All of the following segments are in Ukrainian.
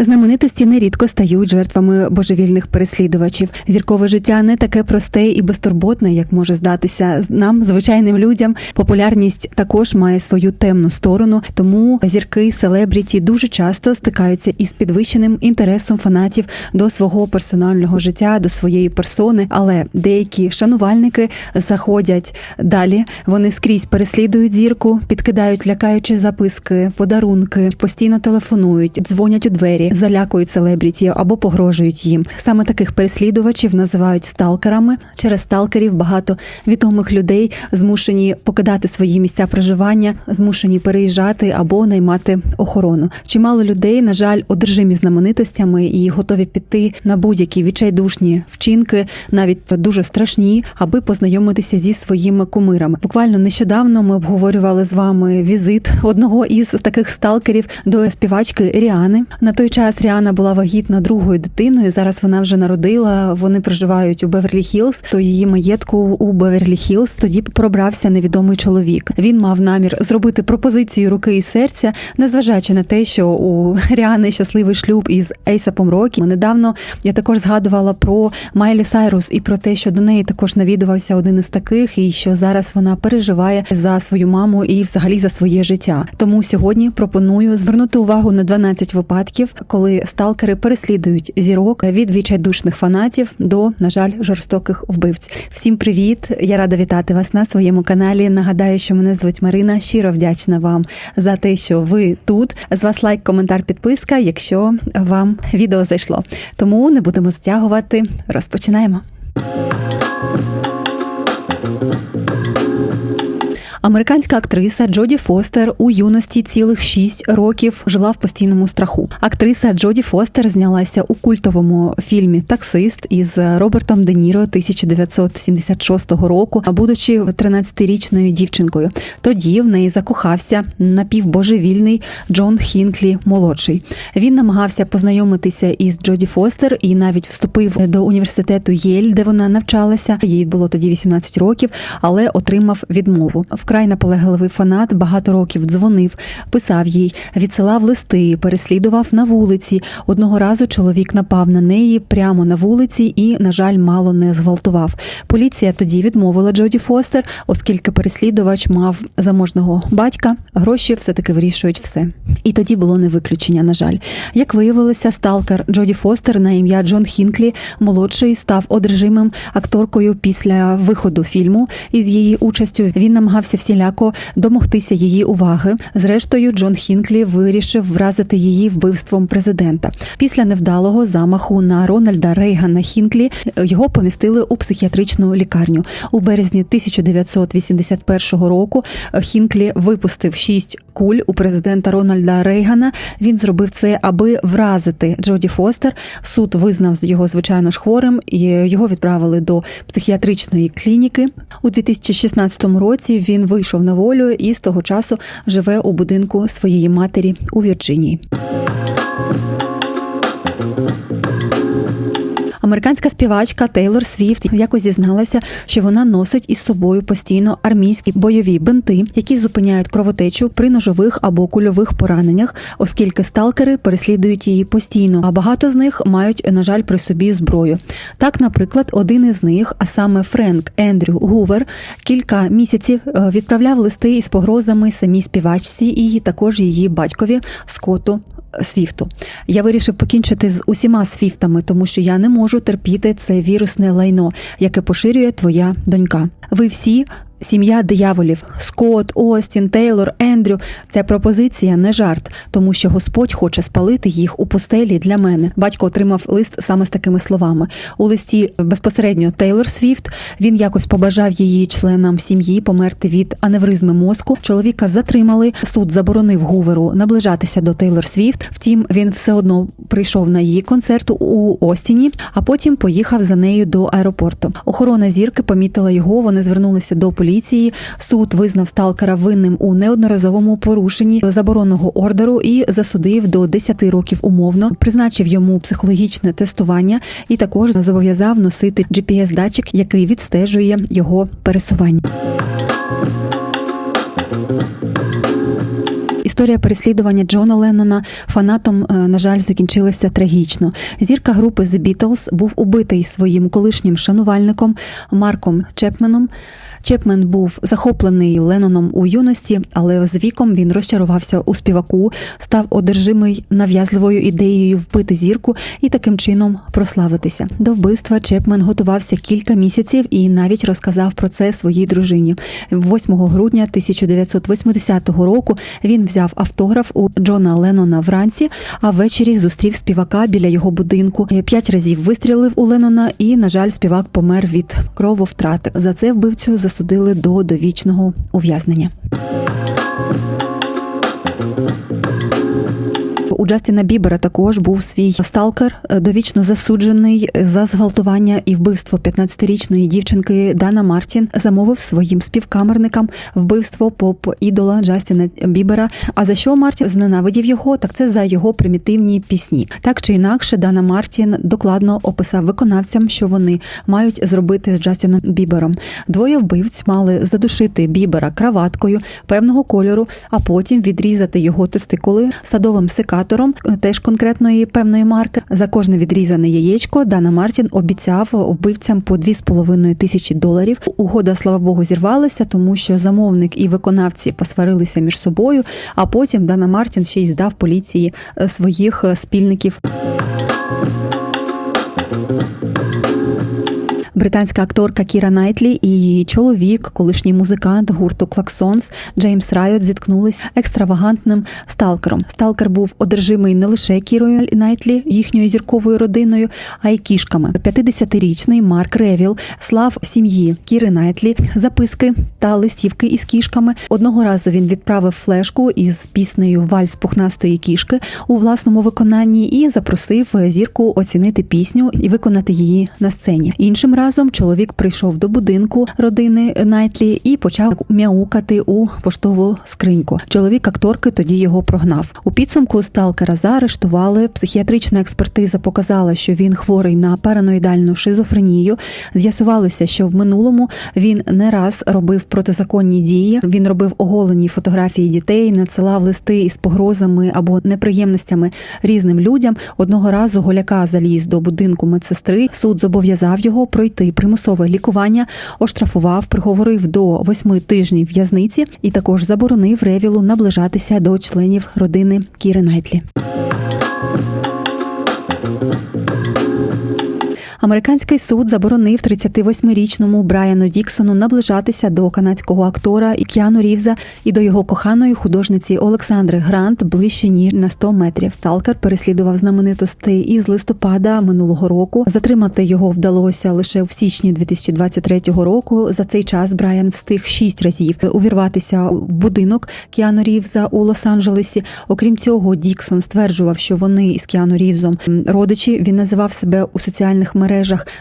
Знаменитості нерідко стають жертвами божевільних переслідувачів. Зіркове життя не таке просте і безтурботне, як може здатися нам, звичайним людям. Популярність також має свою темну сторону, тому зірки селебріті дуже часто стикаються із підвищеним інтересом фанатів до свого персонального життя, до своєї персони. Але деякі шанувальники заходять далі. Вони скрізь переслідують зірку, підкидають лякаючі записки, подарунки, постійно телефонують, дзвонять у двері, залякують селебріті або погрожують їм. Саме таких переслідувачів називають сталкерами. Через сталкерів багато відомих людей змушені покидати свої місця проживання, змушені переїжджати або наймати охорону. Чимало людей, на жаль, одержимі знаменитостями і готові піти на будь-які відчайдушні вчинки, навіть дуже страшні, аби познайомитися зі своїми кумирами. Буквально нещодавно ми обговорювали з вами візит одного із таких сталкерів до співачки Ріани. На той час Ріана була вагітна другою дитиною. Зараз вона вже народила. Вони проживають у Беверлі Хілз. То її маєтку у Беверлі Хілз тоді пробрався невідомий чоловік. Він мав намір зробити пропозицію руки і серця, незважаючи на те, що у Ріани щасливий шлюб із Ейсапом Рокі. Недавно я також згадувала про Майлі Сайрус і про те, що до неї також навідувався один із таких, і що зараз вона переживає за свою маму і взагалі за своє життя. Тому сьогодні пропоную звернути увагу на 12 випадків, коли сталкери переслідують зірок від відчайдушних фанатів до, на жаль, жорстоких вбивць. Всім привіт! Я рада вітати вас на своєму каналі. Нагадаю, що мене звуть Марина. Щиро вдячна вам за те, що ви тут. З вас лайк, коментар, підписка, якщо вам відео зайшло. Тому не будемо затягувати. Розпочинаємо. Американська актриса Джоді Фостер у юності цілих 6 років жила в постійному страху. Актриса Джоді Фостер знялася у культовому фільмі Таксист із Робертом Де Ніро 1976 року, будучи 13-річною дівчинкою. Тоді в неї закохався напівбожевільний Джон Хінклі молодший. Він намагався познайомитися із Джоді Фостер і навіть вступив до університету Єль, де вона навчалася. Їй було тоді 18 років, але отримав відмову. Вкрай наполегливий фанат багато років дзвонив, писав їй, відсилав листи, переслідував на вулиці. Одного разу чоловік напав на неї прямо на вулиці і, на жаль, мало не зґвалтував. Поліція тоді відмовила Джоді Фостер, оскільки переслідувач мав заможного батька. Гроші все таки вирішують все. І тоді було не виключення. На жаль, як виявилося, сталкер Джоді Фостер на ім'я Джон Хінклі молодший став одружимим акторкою після виходу фільму. Із її участю він намагався всіляко домогтися її уваги. Зрештою, Джон Хінклі вирішив вразити її вбивством президента. Після невдалого замаху на Рональда Рейгана Хінклі його помістили у психіатричну лікарню. У березні 1981 року Хінклі випустив шість куль у президента Рональда Рейгана. Він зробив це, аби вразити Джоді Фостер. Суд визнав його звичайно ж хворим. і Його відправили до психіатричної клініки у 2016 році. Він вийшов на волю і з того часу живе у будинку своєї матері у Вірджинії. Американська співачка Тейлор Свіфт якось зізналася, що вона носить із собою постійно армійські бойові бинти, які зупиняють кровотечу при ножових або кульових пораненнях, оскільки сталкери переслідують її постійно. А багато з них мають, на жаль, при собі зброю. Так, наприклад, один із них, а саме Френк Ендрю Гувер, кілька місяців е, відправляв листи із погрозами самій співачці і також її батькові Скотту Свіфту. Я вирішив покінчити з усіма свіфтами, тому що я не можу терпіти це вірусне лайно, яке поширює твоя донька. Ви всі. Сім'я дияволів Скотт, Остін, Тейлор, Ендрю. Ця пропозиція не жарт, тому що Господь хоче спалити їх у пустелі для мене. Батько отримав лист саме з такими словами. У листі безпосередньо Тейлор Свіфт він якось побажав її членам сім'ї померти від аневризми мозку. Чоловіка затримали. Суд заборонив Гуверу наближатися до Тейлор Свіфт. Втім, він все одно прийшов на її концерт у Остіні, а потім поїхав за нею до аеропорту. Охорона зірки помітила його. Вони звернулися до поліції. Суд визнав сталкера винним у неодноразовому порушенні заборонного ордеру і засудив до 10 років умовно, призначив йому психологічне тестування і також зобов'язав носити GPS-датчик, який відстежує його пересування. Історія переслідування Джона Леннона фанатом, е, на жаль, закінчилася трагічно. Зірка групи The Beatles був убитий своїм колишнім шанувальником Марком Чепменом. Чепмен був захоплений Ленноном у юності, але з віком він розчарувався у співаку, став одержимий нав'язливою ідеєю вбити зірку і таким чином прославитися. До вбивства Чепмен готувався кілька місяців і навіть розказав про це своїй дружині. 8 грудня 1980 року він взяв автограф у Джона Леннона вранці, а ввечері зустрів співака біля його будинку. П'ять разів вистрілив у Леннона, і, на жаль, співак помер від крововтрати. За це вбивцю засудили до довічного ув'язнення. У Джастіна Бібера також був свій сталкер, е, довічно засуджений за зґвалтування і вбивство 15-річної дівчинки Дана Мартін. Замовив своїм співкамерникам вбивство поп ідола Джастіна Бібера. А за що Мартін зненавидів його? Так це за його примітивні пісні. Так чи інакше, Дана Мартін докладно описав виконавцям, що вони мають зробити з Джастіном Бібером. Двоє вбивць мали задушити Бібера краваткою певного кольору, а потім відрізати його тестикули садовим секатором, е, теж конкретної певної марки. За кожне відрізане яєчко Дана Мартін обіцяв вбивцям по 2,5 тисячі доларів. Угода, слава Богу, зірвалася, тому що замовник і виконавці посварилися між собою. А потім Дана Мартін ще й здав поліції е, своїх е, спільників. Британська акторка Кіра Найтлі і її чоловік, колишній музикант гурту Клаксонс Джеймс Райот зіткнулись екстравагантним сталкером. Сталкер був одержимий не лише Кірою Найтлі, їхньою зірковою родиною, а й кішками. 50-річний Марк Ревіл слав сім'ї Кіри Найтлі записки та листівки із кішками. Одного разу він відправив флешку із піснею Вальс пухнастої кішки у власному виконанні і запросив зірку оцінити пісню і виконати її на сцені. Іншим разом чоловік прийшов до будинку родини Найтлі і почав мяукати у поштову скриньку. Чоловік акторки тоді його прогнав. У підсумку сталкера заарештували. Психіатрична експертиза показала, що він хворий на параноїдальну шизофренію. З'ясувалося, що в минулому він не раз робив протизаконні дії. Він робив оголені фотографії дітей, надсилав листи із погрозами або неприємностями різним людям. Одного разу голяка заліз до будинку медсестри. Суд зобов'язав його пройти примусове лікування, оштрафував, приговорив до восьми тижнів в'язниці і також заборонив Ревілу наближатися до членів родини Кіри Найтлі. Американський суд заборонив 38-річному Брайану Діксону наближатися до канадського актора Кіану Рівза і до його коханої художниці Олександри Грант ближче ніж на 100 метрів. Талкер переслідував знаменитостей із листопада минулого року. Затримати його вдалося лише в січні 2023 року. За цей час Брайан встиг шість разів увірватися в будинок Кіану Рівза у Лос-Анджелесі. Окрім цього, Діксон стверджував, що вони із Кіану Рівзом родичі. Він називав себе у соціальних мережах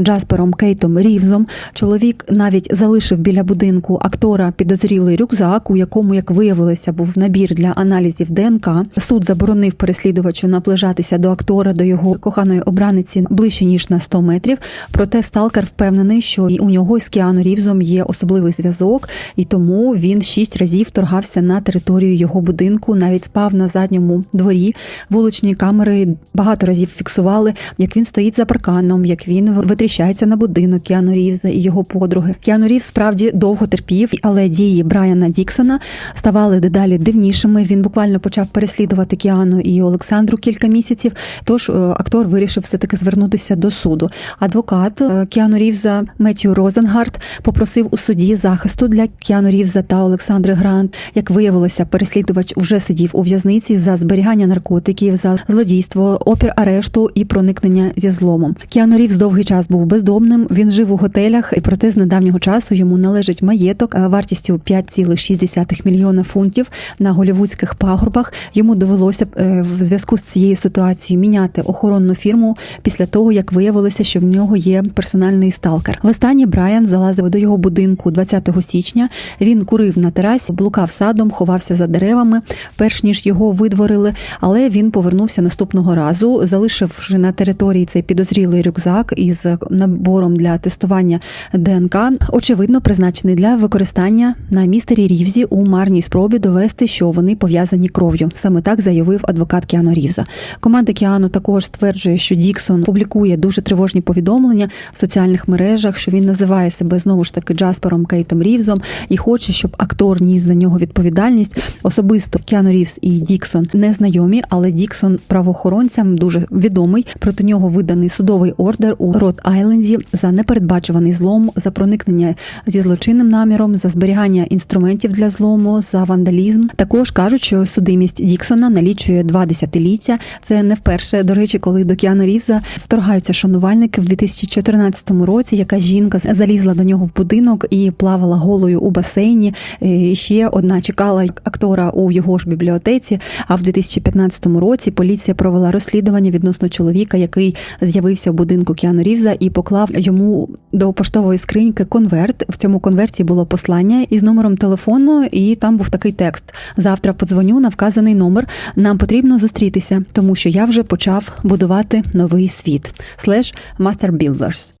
Джаспером Кейтом Рівзом. Чоловік навіть залишив біля будинку актора підозрілий рюкзак, у якому, як виявилося, був набір для аналізів ДНК. Суд заборонив переслідувачу наближатися до актора, до його коханої обраниці ближче ніж на 100 метрів. Проте сталкер впевнений, що і у нього з Кіану Рівзом є особливий зв'язок, і тому він шість разів вторгався на територію його будинку, навіть спав на задньому дворі. Вуличні камери багато разів фіксували, як він стоїть за парканом, як він витріщається на будинок Кіану Рівза і його подруги. Кіану Рівз справді довго терпів, але дії Брайана Діксона ставали дедалі дивнішими. Він буквально почав переслідувати Кіану і Олександру кілька місяців. Тож е, актор вирішив все таки звернутися до суду. Адвокат е, Кіану Рівза Меттью Розенгард попросив у суді захисту для Кіану Рівза та Олександри Грант. Як виявилося, переслідувач вже сидів у в'язниці за зберігання наркотиків, за злодійство, опір арешту і проникнення зі зломом. Кіану Рівз довгий час був бездомним. Він жив у готелях, і проте з недавнього часу йому належить маєток вартістю 5,6 мільйона фунтів на голівудських пагорбах. Йому довелося е, в зв'язку з цією ситуацією міняти охоронну фірму після того, як виявилося, що в нього є персональний сталкер. Востаннє Брайан залазив до його будинку 20 січня. Він курив на терасі, блукав садом, ховався за деревами, перш ніж його видворили. Але він повернувся наступного разу, залишивши на території цей підозрілий рюкзак. Із набором для тестування ДНК, очевидно, призначений для використання на містері Рівзі у марній спробі довести, що вони пов'язані кров'ю. Саме так заявив адвокат Кіану Рівза. Команда Кіану також стверджує, що Діксон публікує дуже тривожні повідомлення в соціальних мережах, що він називає себе знову ж таки Джаспером Кейтом Рівзом і хоче, щоб актор ніс за нього відповідальність. Особисто Кіану Рівз і Діксон не знайомі, але Діксон правоохоронцям дуже відомий. Проти нього виданий судовий ордер у Рот Айленді за непередбачуваний злом, за проникнення зі злочинним наміром, за зберігання інструментів для злому, за вандалізм. Також кажуть, що судимість Діксона налічує два десятиліття. Це не вперше. До речі, коли до Кіану Рівза вторгаються шанувальники в 2014 році. Яка жінка залізла до нього в будинок і плавала голою у басейні. І ще одна чекала актора у його ж бібліотеці. А в 2015 році поліція провела розслідування відносно чоловіка, який з'явився в будинку Кіану Рівза і поклав йому до поштової скриньки конверт. В цьому конверті було послання із номером телефону, і там був такий текст: завтра подзвоню на вказаний номер. Нам потрібно зустрітися, тому що я вже почав будувати новий світ. Слеш Master Builders.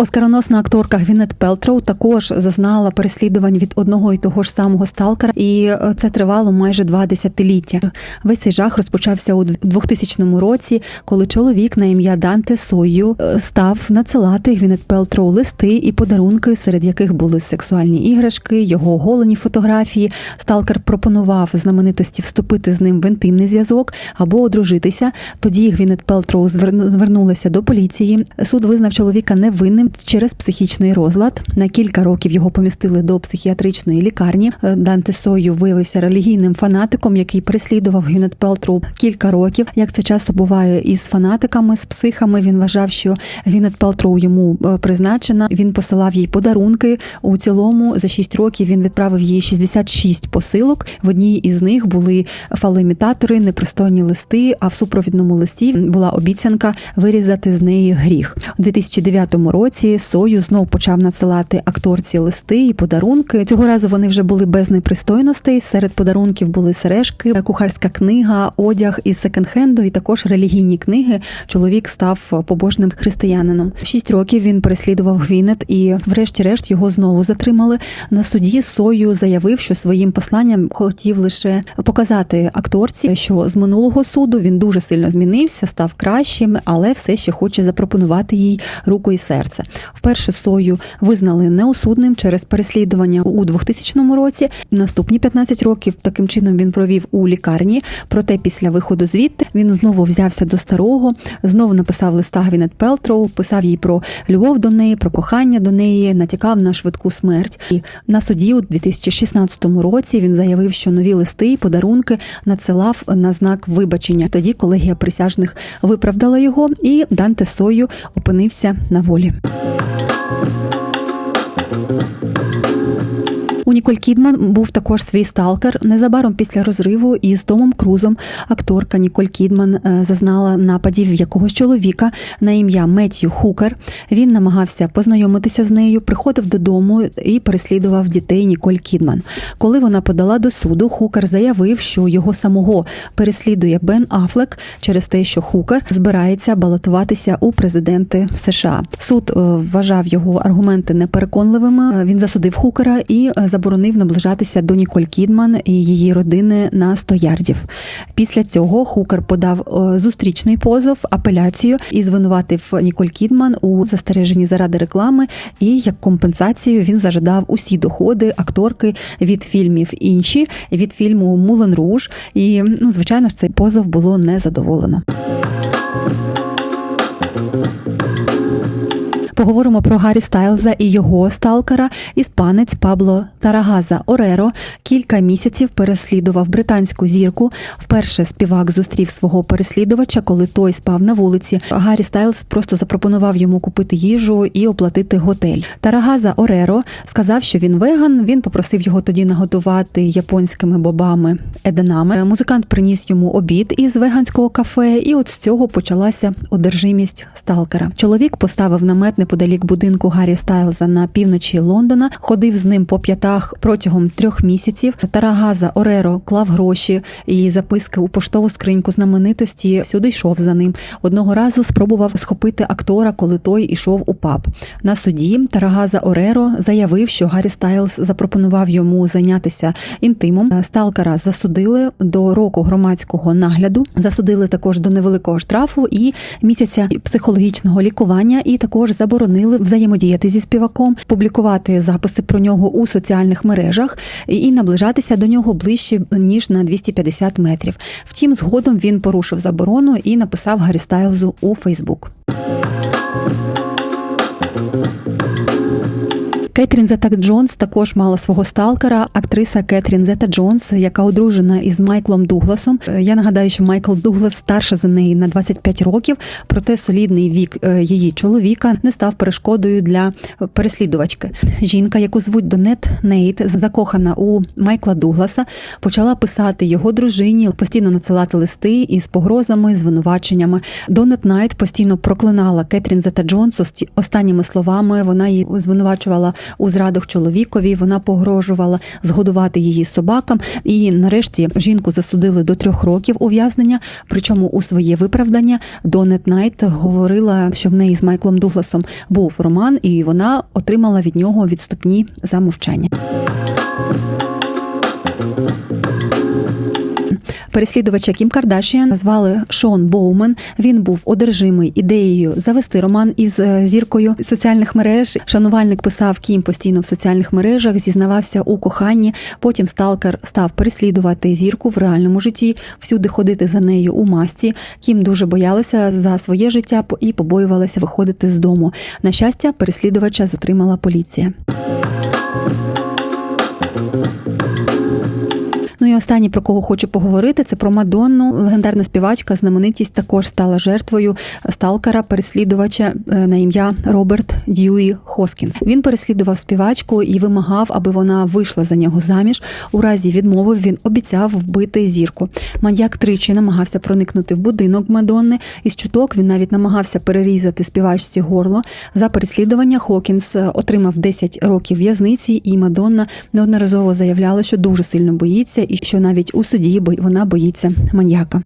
Оскароносна акторка Гвінет Пелтроу також зазнала переслідувань від одного і того ж самого сталкера, і е, це тривало майже два десятиліття. Весь цей жах розпочався у 2000 році, коли чоловік на ім'я Данте Сою е, став надсилати Гвінет Пелтроу листи і подарунки, серед яких були сексуальні іграшки, його оголені фотографії. Сталкер пропонував знаменитості вступити з ним в інтимний зв'язок або одружитися. Тоді Гвінет Пелтроу звернулася до поліції. Суд визнав чоловіка невинним через психічний розлад. На кілька років його помістили до психіатричної лікарні. Е, Данте Сою виявився релігійним фанатиком, який переслідував Гюнет Пелтру кілька років. Як це часто буває із фанатиками, з психами. Він вважав, що Гюнет Пелтроу йому е, призначена. Він посилав їй подарунки. У цілому за 6 років він відправив їй 66 посилок. В одній із них були фалоімітатори, непристойні листи. А в супровідному листі була обіцянка вирізати з неї гріх у 2009 році. Сою знов почав надсилати акторці листи і подарунки. Цього разу вони вже були без непристойностей. Серед подарунків були сережки, кухарська книга, одяг із секонд-хенду і також релігійні книги. Чоловік став побожним християнином. Шість років він переслідував Гвінет, і, врешті-решт, його знову затримали. На суді Сою заявив, що своїм посланням хотів лише показати акторці, що з минулого суду він дуже сильно змінився, став кращим, але все ще хоче запропонувати їй руку і серце. Вперше сою визнали неосудним через переслідування у 2000 році. Наступні 15 років таким чином він провів у лікарні. Проте після виходу звідти він знову взявся до старого, знову написав листа Гвінет Пелтроу, писав їй про любов до неї, про кохання до неї, натякав на швидку смерть. І на суді у 2016 році він заявив, що нові листи і подарунки надсилав на знак вибачення. Тоді колегія присяжних виправдала його, і Данте Сою опинився на волі. У Ніколь Кідман був також свій сталкер. Незабаром після розриву із Томом Крузом акторка Ніколь Кідман е, зазнала нападів якогось чоловіка на ім'я Меттью Хукер. Він намагався познайомитися з нею, приходив додому і переслідував дітей Ніколь Кідман. Коли вона подала до суду, Хукер заявив, що його самого переслідує Бен Афлек через те, що Хукер збирається балотуватися у президенти США. Суд е, вважав його аргументи непереконливими. Е, він засудив Хукера і заборонив наближатися до Ніколь Кідман і її родини на 100 ярдів. Після цього Хукер подав е, зустрічний позов, апеляцію і звинуватив Ніколь Кідман у застереженні заради реклами. І як компенсацію він зажадав усі доходи акторки від фільмів інші від фільму Мулен Руж. І ну, звичайно ж, цей позов було не задоволено. Поговоримо про Гаррі Стайлза і його сталкера. Іспанець Пабло Тарагаза Ореро кілька місяців переслідував британську зірку. Вперше співак зустрів свого переслідувача, коли той спав на вулиці. Гаррі Стайлз просто запропонував йому купити їжу і оплатити готель. Тарагаза Ореро сказав, що він веган. Він попросив його тоді наготувати японськими бобами еденами. Музикант приніс йому обід із веганського кафе, і от з цього почалася одержимість сталкера. Чоловік поставив намет неподалік будинку Гаррі Стайлза на півночі Лондона, ходив з ним по п'ятах протягом трьох місяців. Тарагаза Ореро клав гроші і записки у поштову скриньку знаменитості. Всюди йшов за ним. Одного разу спробував схопити актора, коли той ішов у паб. На суді Тарагаза Ореро заявив, що Гаррі Стайлз запропонував йому зайнятися інтимом. Сталкера засудили до року громадського нагляду. Засудили також до невеликого штрафу і місяця психологічного лікування, і також заборонили взаємодіяти зі співаком, публікувати записи про нього у соціальних мережах і наближатися до нього ближче ніж на 250 метрів. Втім, згодом він порушив заборону і написав Гаррі Стайлзу у Фейсбук. Кетрін Зета Джонс також мала свого сталкера, актриса Кетрін Зета Джонс, яка одружена із Майклом Дугласом. Е, Я нагадаю, що Майкл Дуглас старше за неї на 25 років, проте солідний вік е, її чоловіка не став перешкодою для переслідувачки. Жінка, яку звуть Донет Нейт, закохана у Майкла Дугласа, почала писати його дружині, постійно надсилати листи із погрозами, звинуваченнями. Донет Найт постійно проклинала Кетрін Зета Джонс останніми словами. Вона її звинувачувала у зрадах чоловікові. Вона погрожувала згодувати її собакам. І нарешті жінку засудили до трьох років ув'язнення. Причому у своє виправдання Донет Найт говорила, що в неї з Майклом Дугласом був роман, і вона отримала від нього відступні за мовчання. Переслідувача Кім Кардашіан звали Шон Боумен. Він був одержимий ідеєю завести роман із е, зіркою соціальних мереж. Шанувальник писав Кім постійно в соціальних мережах, зізнавався у коханні. Потім сталкер став переслідувати зірку в реальному житті, всюди ходити за нею у масці. Кім дуже боялася за своє життя і побоювалася виходити з дому. На щастя, переслідувача затримала поліція. Ну і останнє, про кого хочу поговорити, це про Мадонну. Легендарна співачка, знаменитість також стала жертвою сталкера, переслідувача е, на ім'я Роберт Дьюї Хоскінс. Він переслідував співачку і вимагав, аби вона вийшла за нього заміж. У разі відмови він обіцяв вбити зірку. Маньяк тричі намагався проникнути в будинок Мадонни. Із чуток він навіть намагався перерізати співачці горло. За переслідування Хокінс е, отримав 10 років в'язниці, і Мадонна неодноразово заявляла, що дуже сильно боїться, і що навіть у суді бо- вона боїться маньяка.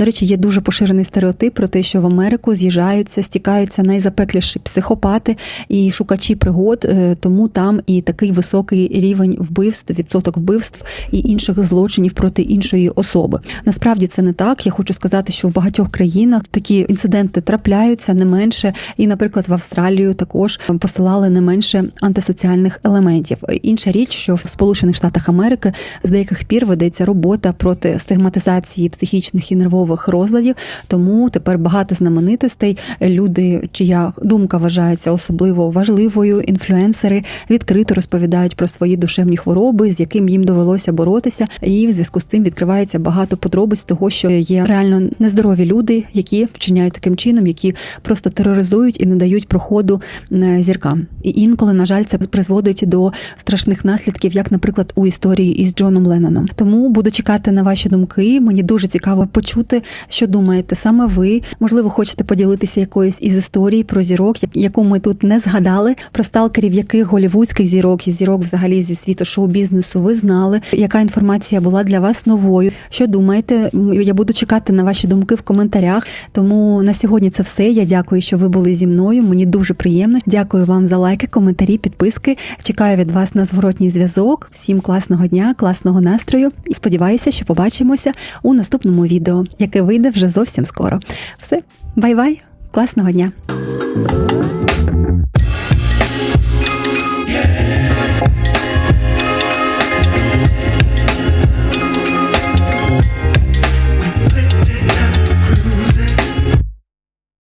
До речі, є дуже поширений стереотип про те, що в Америку з'їжджаються, стікаються найзапекліші психопати і шукачі пригод, е, тому там і такий високий рівень вбивств, відсоток вбивств і інших злочинів проти іншої особи. Насправді це не так. Я хочу сказати, що в багатьох країнах такі інциденти трапляються не менше, і, наприклад, в Австралію також посилали не менше антисоціальних елементів. Інша річ, що в Сполучених Штатах Америки з деяких пір ведеться робота проти стигматизації психічних і нервових розладів. Тому тепер багато знаменитостей, люди, чия думка вважається особливо важливою, інфлюенсери відкрито розповідають про свої душевні хвороби, з яким їм довелося боротися, і в зв'язку з цим відкривається багато подробиць того, що є реально нездорові люди, які вчиняють таким чином, які просто тероризують і не дають проходу е, зіркам. І інколи, на жаль, це призводить до страшних наслідків, як, наприклад, у історії із Джоном Ленноном. Тому буду чекати на ваші думки. Мені дуже цікаво почути, що думаєте саме ви. Можливо, хочете поділитися якоюсь із історій про зірок, яку ми тут не згадали, про сталкерів, яких голівудських зірок і зірок взагалі зі світу шоу-бізнесу ви знали. Яка інформація була для вас новою? Що думаєте? Я буду чекати на ваші думки в коментарях. Тому на сьогодні це все. Я дякую, що ви були зі мною. Мені дуже приємно. Дякую вам за лайки, коментарі, підписки. Чекаю від вас на зворотній зв'язок. Всім класного дня, класного настрою і сподіваюся, що побачимося у наступному відео, яке вийде вже зовсім скоро. Все, бай-бай, класного дня!